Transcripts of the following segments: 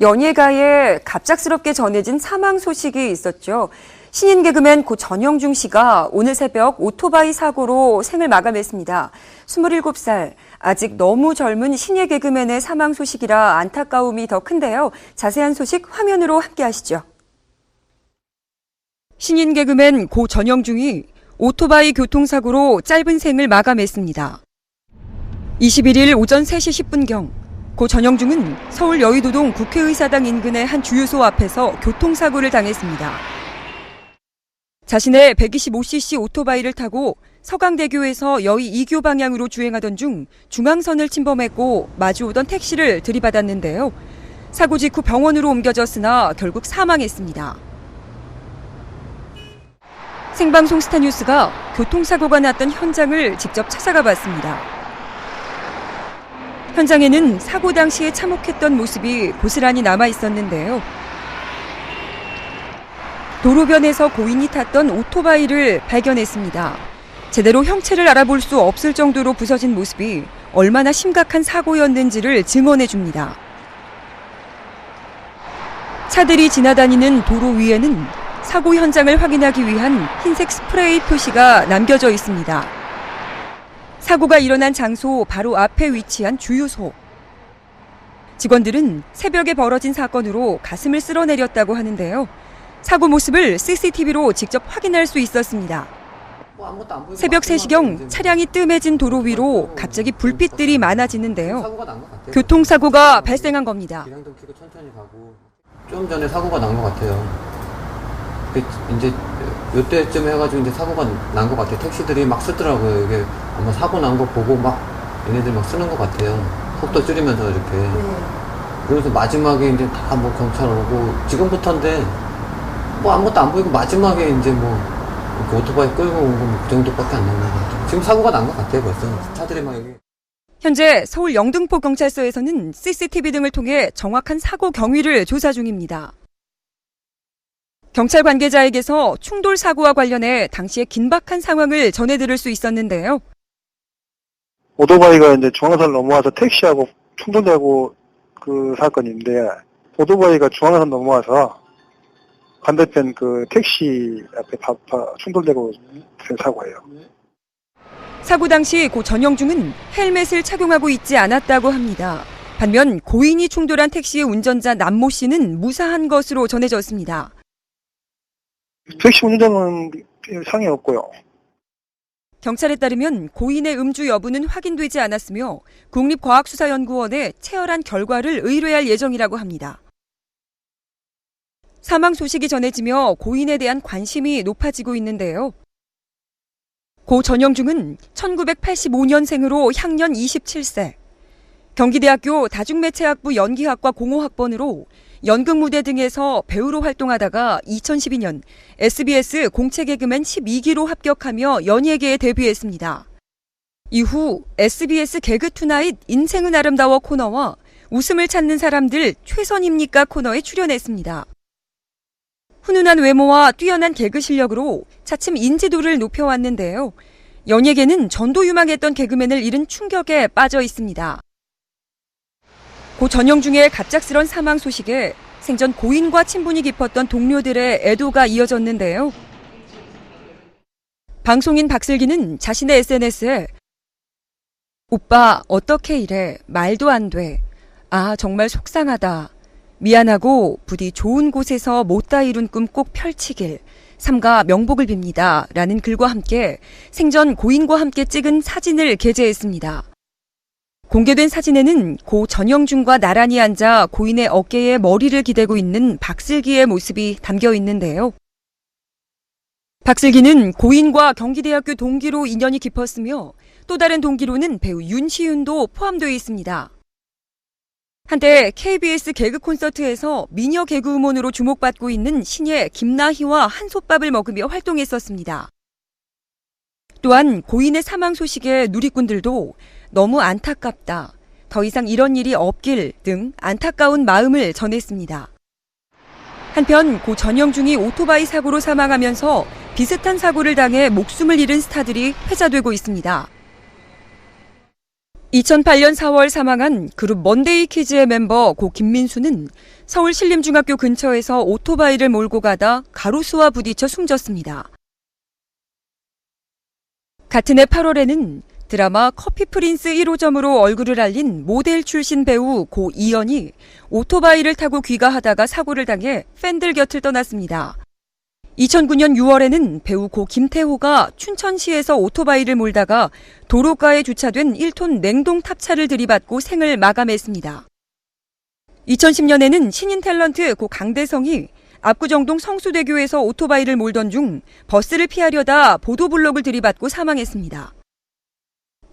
연예가에 갑작스럽게 전해진 사망 소식이 있었죠. 신인 개그맨 고 전영중 씨가 오늘 새벽 오토바이 사고로 생을 마감했습니다. 27살, 아직 너무 젊은 신예 개그맨의 사망 소식이라 안타까움이 더 큰데요. 자세한 소식 화면으로 함께 하시죠. 신인 개그맨 고 전영중이 오토바이 교통사고로 짧은 생을 마감했습니다. 21일 오전 3시 10분경 고 전영중은 서울 여의도동 국회의사당 인근의 한 주유소 앞에서 교통사고를 당했습니다. 자신의 125cc 오토바이를 타고 서강대교에서 여의 2교 방향으로 주행하던 중 중앙선을 침범했고 마주오던 택시를 들이받았는데요. 사고 직후 병원으로 옮겨졌으나 결국 사망했습니다. 생방송 스타뉴스가 교통사고가 났던 현장을 직접 찾아가 봤습니다. 현장에는 사고 당시에 참혹했던 모습이 고스란히 남아 있었는데요. 도로변에서 고인이 탔던 오토바이를 발견했습니다. 제대로 형체를 알아볼 수 없을 정도로 부서진 모습이 얼마나 심각한 사고였는지를 증언해 줍니다. 차들이 지나다니는 도로 위에는 사고 현장을 확인하기 위한 흰색 스프레이 표시가 남겨져 있습니다. 사고가 일어난 장소 바로 앞에 위치한 주유소. 직원들은 새벽에 벌어진 사건으로 가슴을 쓸어내렸다고 하는데요. 사고 모습을 CCTV로 직접 확인할 수 있었습니다. 새벽 3시경 차량이 뜸해진 도로 위로 갑자기 불빛들이 많아지는데요. 교통사고가 발생한 겁니다. 좀 전에 사고가 난 것 같아요. 그 이제 요때쯤 해가지고 이제 사고가 난 것 같아요. 택시들이 막 쓰더라고요. 이게 아마 사고 난 거 보고 막 얘네들 막 쓰는 것 같아요. 속도 줄이면서 이렇게. 그래서 마지막에 이제 다 뭐 경찰 오고 지금부터인데 뭐 아무것도 안 보이고 마지막에 이제 뭐 이렇게 오토바이 끌고 온거그 정도밖에 안 나는 것 같아요. 지금 사고가 난 것 같아요. 벌써 차들이 막 여기. 현재 서울 영등포 경찰서에서는 CCTV 등을 통해 정확한 사고 경위를 조사 중입니다. 경찰 관계자에게서 충돌 사고와 관련해 당시의 긴박한 상황을 전해 들을 수 있었는데요. 오토바이가 이제 중앙선 넘어와서 택시하고 충돌되고 그 사건인데 오토바이가 중앙선 넘어와서 반대편 그 택시 앞에 바, 바, 충돌되고 된 사고예요. 사고 당시 고 전영중은 헬멧을 착용하고 있지 않았다고 합니다. 반면 고인이 충돌한 택시의 운전자 남모 씨는 무사한 것으로 전해졌습니다. 택시 운전은 상해 없고요. 경찰에 따르면 고인의 음주 여부는 확인되지 않았으며 국립과학수사연구원에 채열한 결과를 의뢰할 예정이라고 합니다. 사망 소식이 전해지며 고인에 대한 관심이 높아지고 있는데요. 고 전영중은 1985년생으로 향년 27세. 경기대학교 다중매체학부 연기학과 공호학번으로 연극 무대 등에서 배우로 활동하다가 2012년 SBS 공채 개그맨 12기로 합격하며 연예계에 데뷔했습니다. 이후 SBS 개그 투나잇 인생은 아름다워 코너와 웃음을 찾는 사람들 최선입니까 코너에 출연했습니다. 훈훈한 외모와 뛰어난 개그 실력으로 차츰 인지도를 높여왔는데요. 연예계는 전도 유망했던 개그맨을 잃은 충격에 빠져 있습니다. 고 전영 중의 갑작스런 사망 소식에 생전 고인과 친분이 깊었던 동료들의 애도가 이어졌는데요. 방송인 박슬기는 자신의 SNS에 오빠 어떻게 이래 말도 안 돼. 아 정말 속상하다. 미안하고 부디 좋은 곳에서 못다 이룬 꿈 꼭 펼치길. 삼가 명복을 빕니다. 라는 글과 함께 생전 고인과 함께 찍은 사진을 게재했습니다. 공개된 사진에는 고 전영준과 나란히 앉아 고인의 어깨에 머리를 기대고 있는 박슬기의 모습이 담겨 있는데요. 박슬기는 고인과 경기대학교 동기로 인연이 깊었으며 또 다른 동기로는 배우 윤시윤도 포함되어 있습니다. 한때 KBS 개그 콘서트에서 미녀 개그우먼으로 주목받고 있는 신예 김나희와 한솥밥을 먹으며 활동했었습니다. 또한 고인의 사망 소식에 누리꾼들도 너무 안타깝다. 더 이상 이런 일이 없길 등 안타까운 마음을 전했습니다. 한편 고 전영중이 오토바이 사고로 사망하면서 비슷한 사고를 당해 목숨을 잃은 스타들이 회자되고 있습니다. 2008년 4월 사망한 그룹 먼데이 키즈의 멤버 고 김민수는 서울 신림중학교 근처에서 오토바이를 몰고 가다 가로수와 부딪혀 숨졌습니다. 같은 해 8월에는 드라마 커피 프린스 1호점으로 얼굴을 알린 모델 출신 배우 고 이연이 오토바이를 타고 귀가하다가 사고를 당해 팬들 곁을 떠났습니다. 2009년 6월에는 배우 고 김태호가 춘천시에서 오토바이를 몰다가 도로가에 주차된 1톤 냉동 탑차를 들이받고 생을 마감했습니다. 2010년에는 신인 탤런트 고 강대성이 압구정동 성수대교에서 오토바이를 몰던 중 버스를 피하려다 보도블록을 들이받고 사망했습니다.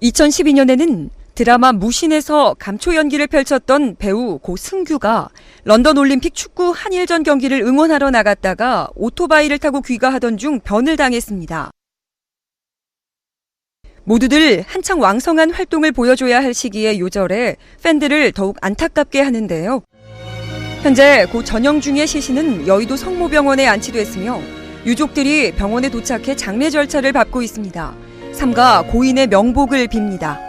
2012년에는 드라마 무신에서 감초 연기를 펼쳤던 배우 고 승규가 런던 올림픽 축구 한일전 경기를 응원하러 나갔다가 오토바이를 타고 귀가하던 중 변을 당했습니다. 모두들 한창 왕성한 활동을 보여줘야 할 시기에 요절에 팬들을 더욱 안타깝게 하는데요. 현재 고 전영 중의 시신은 여의도 성모병원에 안치됐으며 유족들이 병원에 도착해 장례 절차를 밟고 있습니다. 삼가 고인의 명복을 빕니다.